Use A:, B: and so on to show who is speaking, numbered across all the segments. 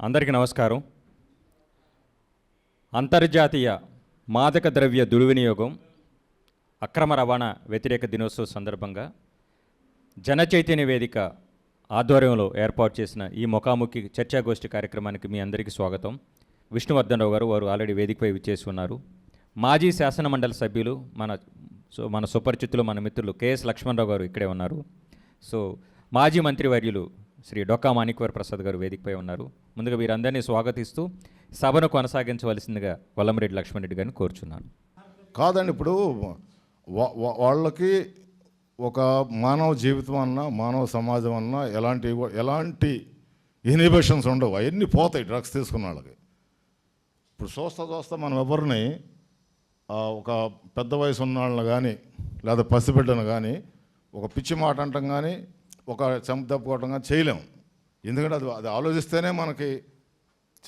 A: అందరికీ నమస్కారం. అంతర్జాతీయ మాదక ద్రవ్య దుర్వినియోగం అక్రమ రవాణా వ్యతిరేక దినోత్సవం సందర్భంగా జన చైతన్య వేదిక ఆధ్వర్యంలో ఏర్పాటు చేసిన ఈ ముఖాముఖి చర్చాగోష్ఠి కార్యక్రమానికి మీ అందరికీ స్వాగతం. విష్ణువర్ధన్ రావు గారు వారు ఆల్రెడీ వేదికపై విచ్చేసి ఉన్నారు. మాజీ శాసనమండలి సభ్యులు మన సో మన సుపరిచితులు మన మిత్రులు కెఎస్ లక్ష్మణరావు గారు ఇక్కడే ఉన్నారు. సో మాజీ మంత్రివర్యులు శ్రీ డొక్కా మాణిక్వర్ ప్రసాద్ గారు వేదికపై ఉన్నారు. ముందుగా వీరందరినీ స్వాగతిస్తూ సభను కొనసాగించవలసిందిగా వల్లంరెడ్డి లక్ష్మణరెడ్డి గారిని కోరుచున్నాను.
B: కాదండి ఇప్పుడు వాళ్ళకి ఒక మానవ జీవితం అన్నా మానవ సమాజం అన్నా ఎలాంటి ఎలాంటి ఇన్హిబిషన్స్ ఉండవు. అవన్నీ పోతాయి డ్రగ్స్ తీసుకున్న వాళ్ళకి. ఇప్పుడు చూస్తా చూస్తా మనం ఎవరిని ఒక పెద్ద వయసు ఉన్న వాళ్ళని కానీ లేదా పసిబిడ్డను కానీ ఒక పిచ్చి మాట అంటాం కానీ ఒక చెంప చేయలేము. చేయలేం ఎందుకంటే అది అది ఆలోచిస్తేనే మనకి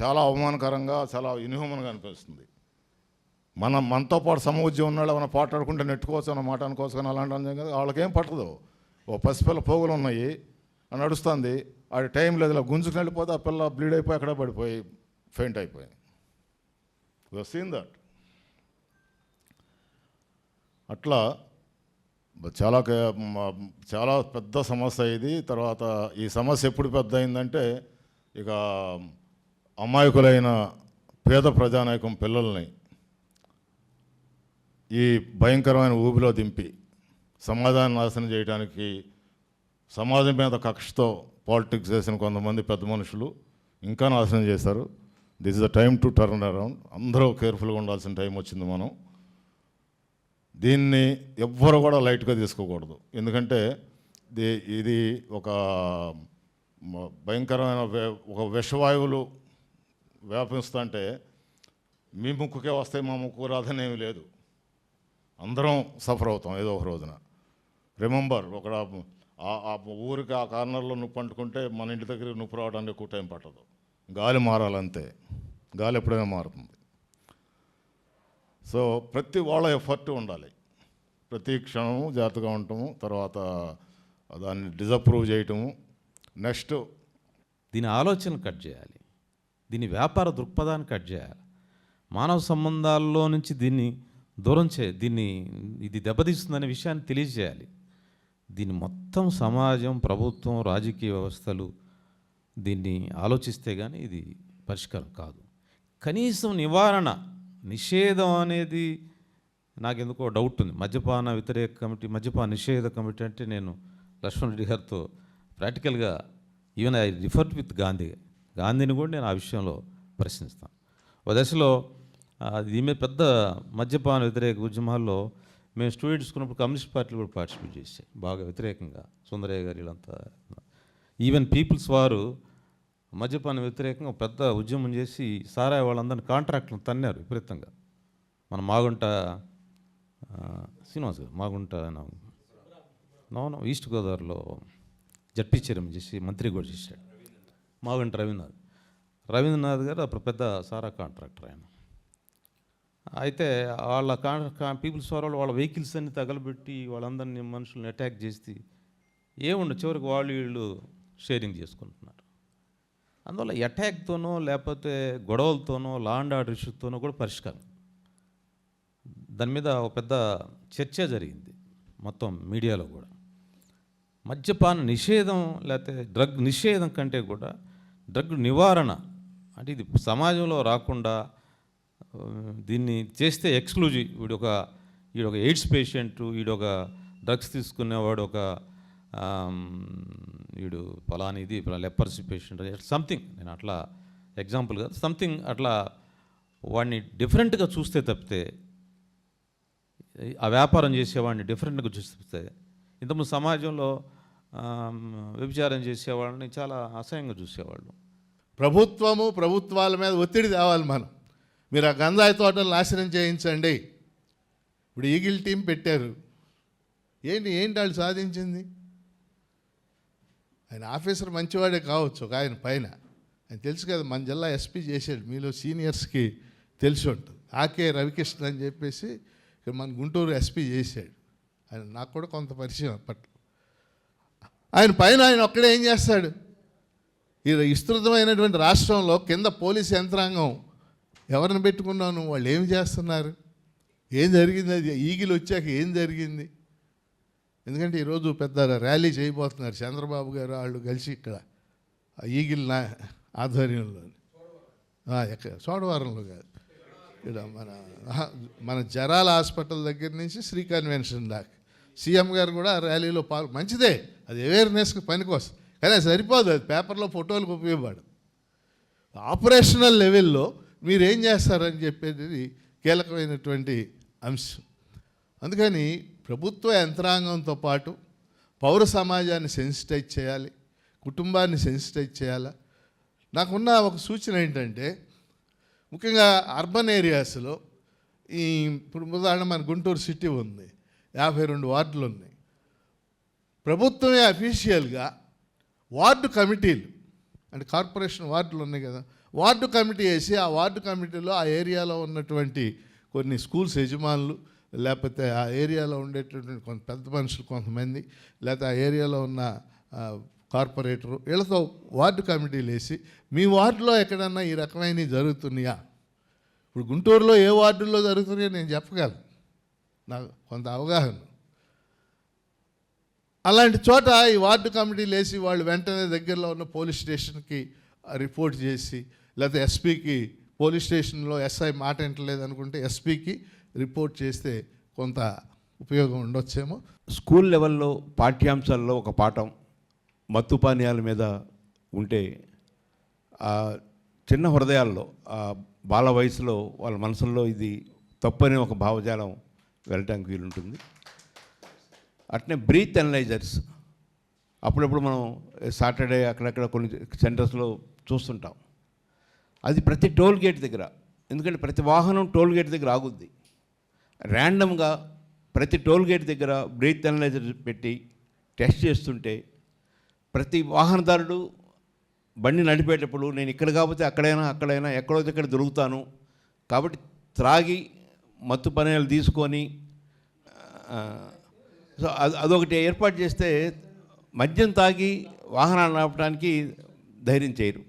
B: చాలా అవమానకరంగా చాలా ఇన్హ్యూమన్గా అనిపిస్తుంది. మనం మనతో పాటు సమవుద్యం ఉన్నాడు మన పాటాడుకుంటే నెట్టుకోవచ్చు అన్న మాట అనుకోవచ్చు కానీ అలాంటి అనడం కదా. వాళ్ళకేం పట్టదు. ఓ పసిపిల్ల పోగులు ఉన్నాయి అని నడుస్తుంది ఆ టైం లేదు ఇలా గుంజుకుని వెళ్ళిపోతే ఆ పిల్ల బ్లీడ్ అయిపోయి అక్కడ పడిపోయి ఫెయింట్ అయిపోయి సీన్ దట్ అట్లా చాలా కే- చాలా పెద్ద సమస్య ఇది. తర్వాత ఈ సమస్య ఎప్పుడు పెద్ద అయిందంటే ఇక అమాయకులైన పేద ప్రజానాయకం పిల్లల్ని ఈ భయంకరమైన ఊబిలో దింపి సమాజాన్ని నాశనం చేయడానికి సమాజం మీద కక్షతో పాలిటిక్స్ చేసిన కొంతమంది పెద్ద మనుషులు ఇంకా నాశనం చేశారు. This is the time to turn around అందరూ కేర్ఫుల్గా ఉండాల్సిన టైం వచ్చింది మనం. దీన్ని ఎవ్వరు కూడా లైట్గా తీసుకోకూడదు. ఎందుకంటే ఇది ఇది ఒక భయంకరమైన ఒక విషవాయువులు వ్యాపిస్తుంటే మీ ముక్కుకే వస్తే మా ముక్కు రాదనేమి లేదు. అందరం సఫర్ అవుతాం ఏదో ఒక రోజున. రిమెంబర్ ఒక ఆ- ఆ ఊరికి ఆ కార్నర్లో నొప్పి అంటుకుంటే మన ఇంటి దగ్గర నొప్పి రావడానికి ఎక్కువ టైం పట్టదు. గాలి మారాలంతే. గాలి ఎప్పుడైనా మారుతుంది. సో ప్రతి వాళ్ళ ఎఫర్ట్ ఉండాలి. ప్రతి క్షణము జాగ్రత్తగా ఉండటము తర్వాత దాన్ని డిజప్రూవ్ చేయటము. నెక్స్ట్
C: దీని ఆలోచన కట్ చేయాలి. దీని వ్యాపార దృక్పథాన్ని కట్ చేయాలి. మానవ సంబంధాల్లో నుంచి దీన్ని దూరం చే దీన్ని ఇది దెబ్బతీస్తుందనే విషయాన్ని తెలియజేయాలి. దీన్ని మొత్తం సమాజం ప్రభుత్వం రాజకీయ వ్యవస్థలు దీన్ని ఆలోచిస్తే కానీ ఇది పరిష్కారం కాదు. కనీసం నివారణ నిషేధం అనేది నాకెందుకో డౌట్ ఉంది. మద్యపాన వ్యతిరేక కమిటీ మద్యపాన నిషేధ కమిటీ అంటే నేను లక్ష్మణ్ రెడ్డి గారితో ప్రాక్టికల్గా even I refer with Gandhi. గాంధీని కూడా నేను ఆ విషయంలో ప్రశ్నిస్తాను. ఒక దశలో ఈమె పెద్ద మద్యపాన వ్యతిరేక ఉద్యమాల్లో మేము స్టూడెంట్స్ ఉన్నప్పుడు కమ్యూనిస్ట్ పార్టీలు కూడా పార్టిసిపేట్ చేసాయి బాగా వ్యతిరేకంగా సుందరయ్య గారు వీళ్ళంతా. ఈవెన్ పీపుల్స్ వారు మద్యపాన వ్యతిరేకంగా పెద్ద ఉద్యమం చేసి సారాయి వాళ్ళందరినీ కాంట్రాక్టులను తన్నారు విపరీతంగా. మన మాగుంట శ్రీనివాస్ గారు మాగుంట నౌను ఈస్ట్ గోదావరిలో జడ్పీ చైర్మన్ చేసి మంత్రి కూడా చేశాడు. మాగుంట రవీంద్రనాథ్. రవీంద్రనాథ్ గారు అప్పుడు పెద్ద సారా కాంట్రాక్టర్ ఆయన. అయితే వాళ్ళ కా పీపుల్స్ వాళ్ళు వాళ్ళ వెహికల్స్ అన్ని తగలబెట్టి వాళ్ళందరినీ మనుషుల్ని అటాక్ చేసి ఏముండ చివరికి వాళ్ళు వీళ్ళు షేరింగ్ చేసుకుంటున్నారు. అందువల్ల అటాక్తోనో లేకపోతే గొడవలతోనో లా అండ్ ఆర్డర్ ఇష్యూతోనో కూడా పరిష్కారం. దాని మీద ఒక పెద్ద చర్చ జరిగింది మొత్తం మీడియాలో కూడా. మద్యపాన నిషేధం లేకపోతే డ్రగ్ నిషేధం కంటే కూడా డ్రగ్ నివారణ అంటే ఇది సమాజంలో రాకుండా దీన్ని చేస్తే ఎక్స్క్లూజివ్. వీడొక ఈడొక ఎయిడ్స్ పేషెంట్ ఈడొక డ్రగ్స్ తీసుకునేవాడు ఒక వీడు ఫలానిది లెపర్సీ పేషెంట్ సంథింగ్. నేను అట్లా ఎగ్జాంపుల్గా సంథింగ్ అట్లా వాడిని డిఫరెంట్గా చూస్తే తప్పితే ఆ వ్యాపారం చేసేవాడిని డిఫరెంట్గా చూస్తే ఇంతకుముందు సమాజంలో వ్యభిచారం చేసేవాళ్ళని చాలా అసహ్యంగా చూసేవాళ్ళు.
D: ప్రభుత్వము ప్రభుత్వాల మీద ఒత్తిడి తేవాలి మనం. మీరు ఆ గంజాయి తోటలు నాశనం చేయించండి. ఇప్పుడు ఈగిల్ టీం పెట్టారు. ఏంటి ఏంటి వాళ్ళు సాధించింది? ఆయన ఆఫీసర్ మంచివాడే కావచ్చు ఒక ఆయన పైన. ఆయన తెలుసు కదా మన జిల్లా ఎస్పీ చేశాడు మీలో సీనియర్స్కి తెలిసి ఉంటుంది. ఆకే రవికృష్ణ అని చెప్పేసి ఇక్కడ మన గుంటూరు ఎస్పీ చేశాడు. ఆయన నాకు కూడా కొంత పరిచయం అప్పట్లో. ఆయన పైన ఆయన ఒక్కడే ఏం చేస్తాడు? ఈ విస్తృతమైనటువంటి రాష్ట్రంలో కింద పోలీస్ యంత్రాంగం ఎవరిని పెట్టుకున్నాను? వాళ్ళు ఏం చేస్తున్నారు? ఏం జరిగింది? అది ఈగిలు వచ్చాక ఏం జరిగింది? ఎందుకంటే ఈరోజు పెద్ద ర్యాలీ చేయబోతున్నారు చంద్రబాబు గారు వాళ్ళు కలిసి ఇక్కడ ఈగిల్ నా ఆధ్వర్యంలో. ఎక్కడ చోడవరంలో కాదు. ఇక్కడ మన మన జరాల హాస్పిటల్ దగ్గర నుంచి శ్రీ కన్వెన్షన్ దాకా. సీఎం గారు కూడా ఆ ర్యాలీలో పాల్ మంచిదే. అది అవేర్నెస్కి పనికోసం కానీ సరిపోదు అది పేపర్లో ఫోటోలకు ఉపయోగపడదు. ఆపరేషనల్ లెవెల్లో మీరు ఏం చేస్తారని చెప్పేది కీలకమైనటువంటి అంశం. అందుకని ప్రభుత్వ యంత్రాంగంతో పాటు పౌర సమాజాన్ని సెన్సిటైజ్ చేయాలి కుటుంబాన్ని సెన్సిటైజ్ చేయాలి? నాకున్న ఒక సూచన ఏంటంటే ముఖ్యంగా అర్బన్ ఏరియాస్లో ఈ ఇప్పుడు ఉదాహరణ మన గుంటూరు సిటీ ఉంది యాభై రెండు వార్డులు ఉన్నాయి. ప్రభుత్వమే అఫీషియల్గా వార్డు కమిటీలు అంటే కార్పొరేషన్ వార్డులు ఉన్నాయి కదా వార్డు కమిటీ వేసి ఆ వార్డు కమిటీలో ఆ ఏరియాలో ఉన్నటువంటి కొన్ని స్కూల్స్ యజమానులు లేకపోతే ఆ ఏరియాలో ఉండేటటువంటి కొంత పెద్ద మనుషులు కొంతమంది లేకపోతే ఆ ఏరియాలో ఉన్న కార్పొరేటరు వీళ్ళతో వార్డు కమిటీలు వేసి మీ వార్డులో ఎక్కడన్నా ఈ రకమైనవి జరుగుతున్నాయా? ఇప్పుడు గుంటూరులో ఏ వార్డుల్లో జరుగుతున్నాయో నేను చెప్పగలను. నాకు కొంత అవగాహన. అలాంటి చోట ఈ వార్డు కమిటీలు వేసి వాళ్ళు వెంటనే దగ్గరలో ఉన్న పోలీస్ స్టేషన్కి రిపోర్ట్ చేసి లేకపోతే ఎస్పీకి పోలీస్ స్టేషన్లో ఎస్ఐ మాట వింటలేదు అనుకుంటే ఎస్పీకి రిపోర్ట్ చేస్తే కొంత ఉపయోగం ఉండొచ్చేమో.
E: స్కూల్ లెవెల్లో పాఠ్యాంశాల్లో ఒక పాఠం మత్తు పానీయాల మీద ఉంటే ఆ చిన్న హృదయాల్లో బాల వయసులో వాళ్ళ మనసుల్లో ఇది తప్పని ఒక భావజాలం వెళ్ళటానికి వీలుంటుంది. అట్నే బ్రీత్ అనలైజర్స్ అప్పుడప్పుడు మనం సాటర్డే అక్కడక్కడ కొన్ని సెంటర్స్లో చూస్తుంటాం. అది ప్రతి టోల్ గేట్ దగ్గర. ఎందుకంటే ప్రతి వాహనం టోల్ గేట్ దగ్గర ఆగుద్ది. ర్యాండమ్గా ప్రతి టోల్ గేట్ దగ్గర బ్రీత్ అనలైజర్ పెట్టి టెస్ట్ చేస్తుంటే ప్రతి వాహనదారుడు బండి నడిపేటప్పుడు నేను ఇక్కడ కాకపోతే అక్కడైనా అక్కడైనా ఎక్కడో దగ్గర దొరుకుతాను కాబట్టి త్రాగి మత్తు పనులు తీసుకొని సో అది అదొకటి ఏర్పాటు చేస్తే మద్యం తాగి వాహనాలు నడపడానికి ధైర్యం చేయరు.